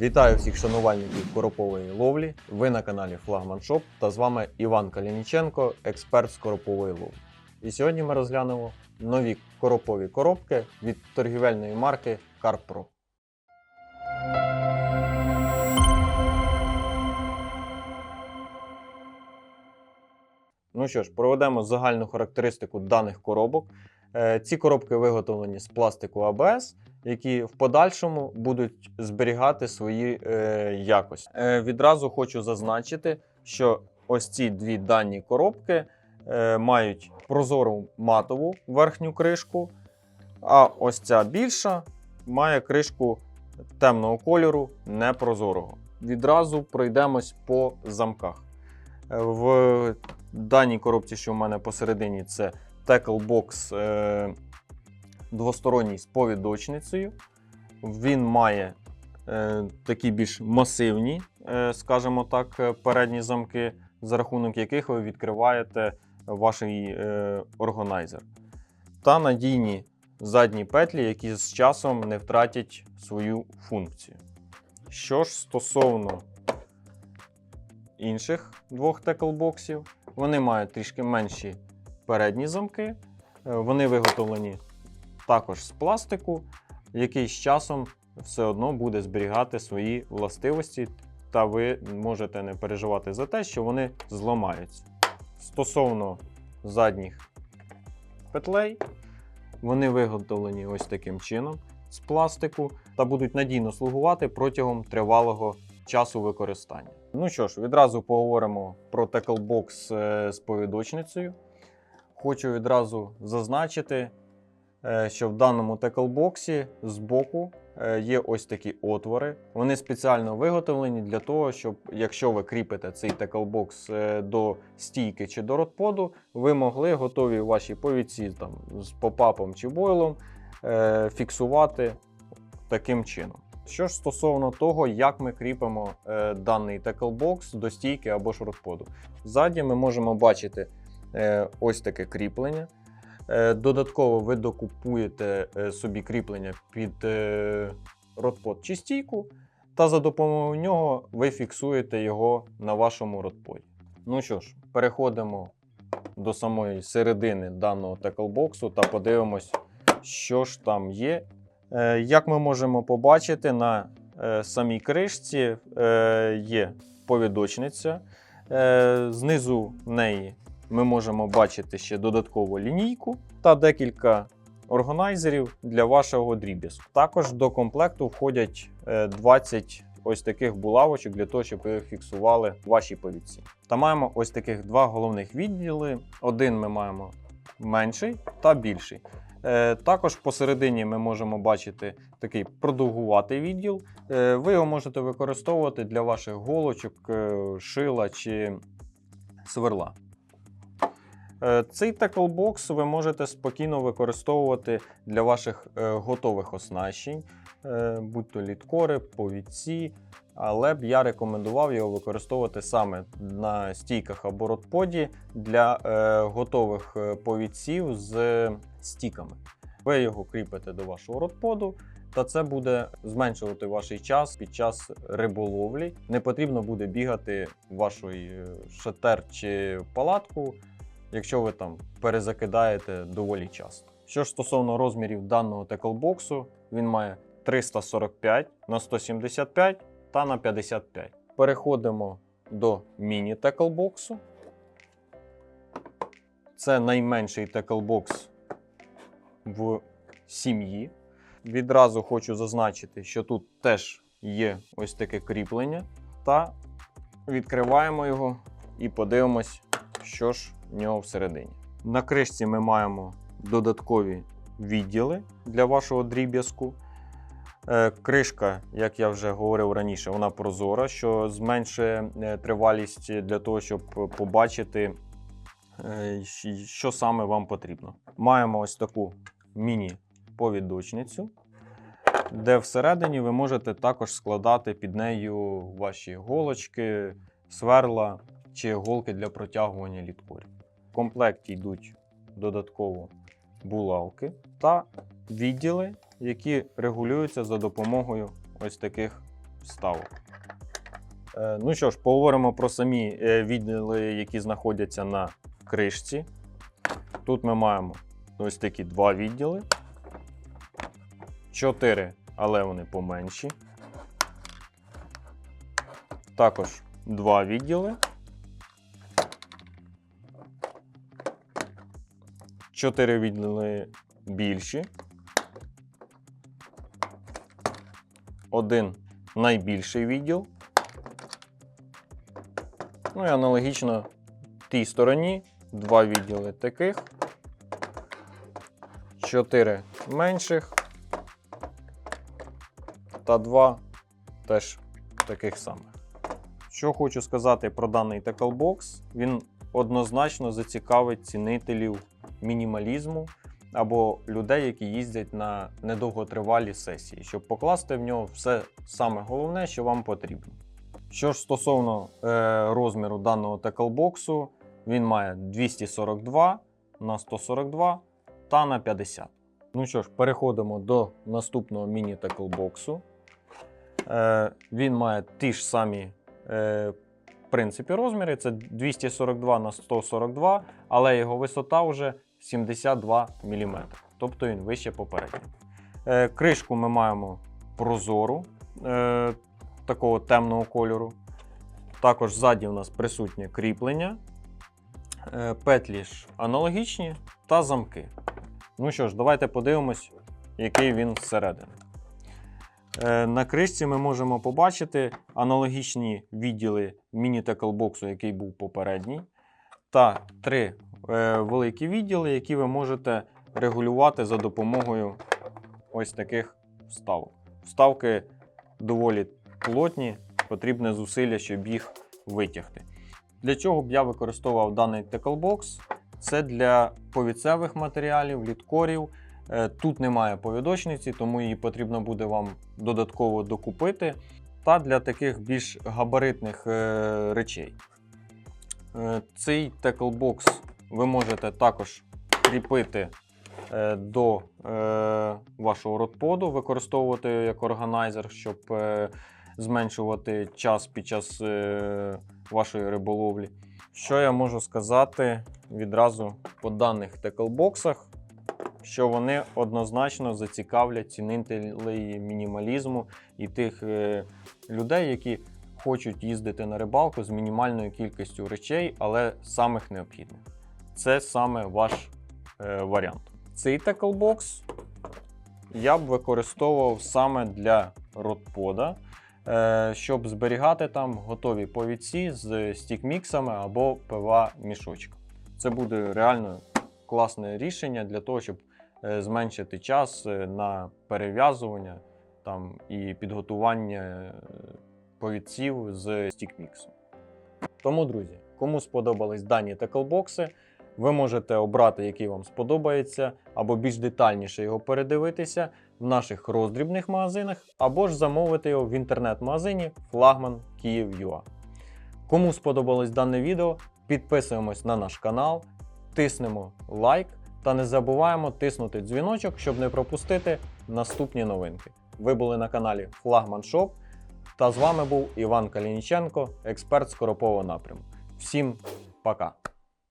Вітаю всіх шанувальників коропової ловлі. Ви на каналі Флагман Шоп та з вами Іван Калініченко, експерт з коропової ловлі. І сьогодні ми розглянемо нові коропові коробки від торгівельної марки CarPro. Ну що ж, проведемо загальну характеристику даних коробок. Е, Ці коробки виготовлені з пластику ABS, які в подальшому будуть зберігати свої е, якості. Е, відразу хочу зазначити, що ось ці дві дані коробки е, мають прозору матову верхню кришку, а ось ця більша має кришку темного кольору непрозорого. Відразу пройдемось по замках. Е, В даній коробці, що в мене посередині, це Box е, двосторонній з повідочницею. Він має е, такі більш масивні, е, скажімо так, е, передні замки, за рахунок яких ви відкриваєте ваш е, органайзер. Та надійні задні петлі, які з часом не втратять свою функцію. Що ж стосовно інших двох теклбоксів, вони мають трішки менші передні замки. Е, Вони виготовлені також з пластику, який з часом все одно буде зберігати свої властивості, та ви можете не переживати за те, що вони зламаються. Стосовно задніх петлей, вони виготовлені ось таким чином з пластику та будуть надійно слугувати протягом тривалого часу використання. Ну що ж, відразу поговоримо про теклбокс з повідочницею. Хочу відразу зазначити, е, що в даному теклбоксі збоку е, є ось такі отвори. Вони спеціально виготовлені для того, щоб якщо ви кріпите цей теклбокс е, до стійки чи до ротподу, ви могли готові ваші повідці там, з попапом чи бойлом фіксувати таким чином. Що ж стосовно того, як ми кріпимо е, даний теклбокс до стійки або ж ротподу. Ззаді ми можемо бачити ось таке кріплення. Е, додатково ви докупуєте е, собі кріплення під е, ротпод чи стійку, та за допомогою нього ви фіксуєте його на вашому ротподі. Ну що ж, переходимо до самої середини даного теклбоксу та подивимось, що ж там є. Е, Як ми можемо побачити, на е, самій кришці е, є повідочниця. Е, Знизу неї ми можемо бачити ще додаткову лінійку та декілька органайзерів для вашого дріб'язку. Також до комплекту входять е, 20 ось таких булавочок для того, щоб ви фіксували ваші повідці. Та маємо ось таких два головних відділи. Один ми маємо менший та більший. Е, Також посередині ми можемо бачити такий продовгуватий відділ. Е, Ви його можете використовувати для ваших голочок, е, шила чи сверла. Е, Цей теклбокс ви можете спокійно використовувати для ваших е, готових оснащень, е, будь то літкори, повідці. Але б я рекомендував його використовувати саме на стійках або ротподі для готових повідців з стіками. Ви його кріпите до вашого ротподу, та це буде зменшувати ваш час під час риболовлі. Не потрібно буде бігати в вашої е, шатер чи палатку, якщо ви там перезакидаєте доволі часто. Що стосовно розмірів даного теклбоксу, він має 345 на 175 та на 55. Переходимо до міні-теклбоксу. Це найменший теклбокс в сім'ї. Відразу хочу зазначити, що тут теж є ось таке кріплення. Та відкриваємо його і подивимось, що ж нього всередині. На кришці ми маємо додаткові відділи для вашого дріб'язку. Е, Кришка, як я вже говорив раніше, вона прозора, що зменшує е, тривалість для того, щоб побачити, е, що саме вам потрібно. Маємо ось таку міні-повідочницю, де всередині ви можете також складати під нею ваші голочки, сверла чи голки для протягування літкорів. В комплекті йдуть додатково булавки та відділи, які регулюються за допомогою ось таких вставок. Е, Ну що ж, поговоримо про самі е, відділи, які знаходяться на кришці. Тут ми маємо ось такі два відділи. Чотири, але вони поменші. Також два відділи. Чотири відділи більші. Один найбільший відділ. Ну і аналогічно тій стороні два відділи таких, чотири менших та два теж таких самих. Що хочу сказати про даний Tacklebox, він однозначно зацікавить цінителів мінімалізму або людей, які їздять на недовготривалі сесії, щоб покласти в нього все саме головне, що вам потрібно. Що ж стосовно е, розміру даного теклбоксу, він має 242 на 142 та на 50. Ну що ж, переходимо до наступного міні-теклбоксу. Е, він має ті ж самі е, в принципі, розміри. Це 242 на 142, але його висота вже 72 мм. Тобто він вище попереднього. Е, кришку ми маємо прозору. Е, такого темного кольору. Також ззаді у нас присутнє кріплення, Е, петлі ж аналогічні та замки. Ну що ж, давайте подивимось, який він зсередини. Е, На кришці ми можемо побачити аналогічні відділи міні-теклбоксу, який був попередній, та три великі відділи, які ви можете регулювати за допомогою ось таких вставок. Вставки доволі плотні, потрібне зусилля, щоб їх витягти. Для чого б я використовував даний теклбокс? Це для повіцевих матеріалів, літкорів. Е, Тут немає повідочниці, тому її потрібно буде вам додатково докупити. Та для таких більш габаритних е, речей. Е, Цей теклбокс ви можете також кріпити е, до е, вашого ротподу, використовувати як органайзер, щоб е, зменшувати час під час вашої риболовлі. Що я можу сказати відразу по даних теклбоксах, що вони однозначно зацікавлять цінителей мінімалізму і тих людей, які хочуть їздити на рибалку з мінімальною кількістю речей, але самих необхідних. Це саме ваш е, варіант. Цей теклбокс я б використовував саме для ротпода, е, щоб зберігати там готові повідці з стікміксами або ПВА мішочком. Це буде реально класне рішення для того, щоб е, зменшити час е, на перев'язування там, і підготування е, повідців з стікміксом. Тому, друзі, кому сподобались дані теклбокси, ви можете обрати, який вам сподобається, або більш детальніше його передивитися в наших роздрібних магазинах, або ж замовити його в інтернет-магазині Флагман Київ.ua. Кому сподобалось дане відео, підписуємось на наш канал, тиснемо лайк та не забуваємо тиснути дзвіночок, щоб не пропустити наступні новинки. Ви були на каналі Флагман Шоп. Та з вами був Іван Калініченко, експерт з Коропового напряму. Всім пока!